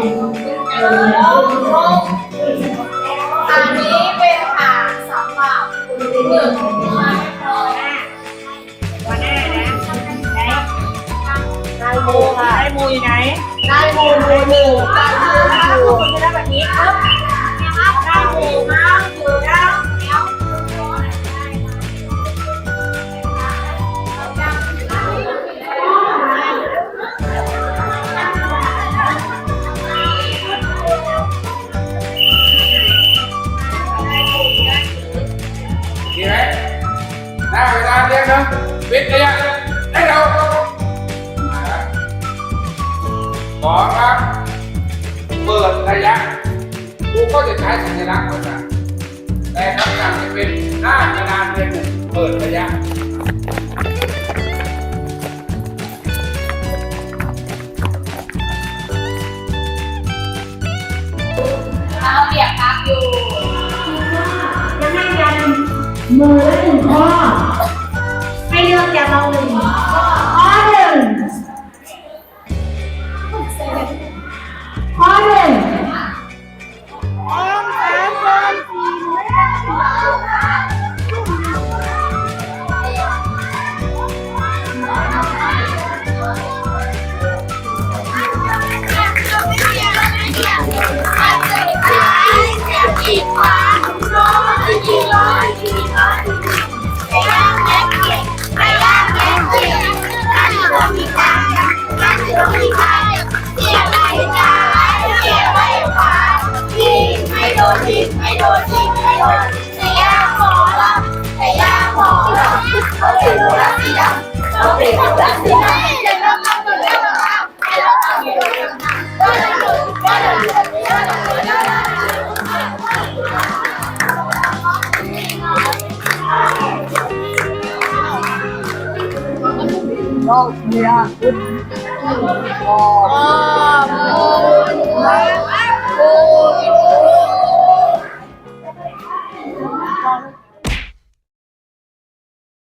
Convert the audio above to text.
อันนี้เป็นอาหารสำหรับคุณหนึ่งไม่พอหัวหน้านะไหนนายโมค่ะนายโมอยู่ไหนได้โมมือหนึ่ง เวลาเรียนนะวิทยาให้เรามาแล้วสองครับ เปิดระยะครูก็จะใช้สัญลักษณ์เหมือนกันแต่คำสั่งจะเป็นหน้ากระดานเรียนหนึ่งเปิดระยะเราเรียกพักอยู่จะให้ยันมือละหนึ่งข้อ ให้เลือกอย่างละหนึ่งข้อข้อหนึ่งข้อหนึ่ง Oh, yeah. Oh.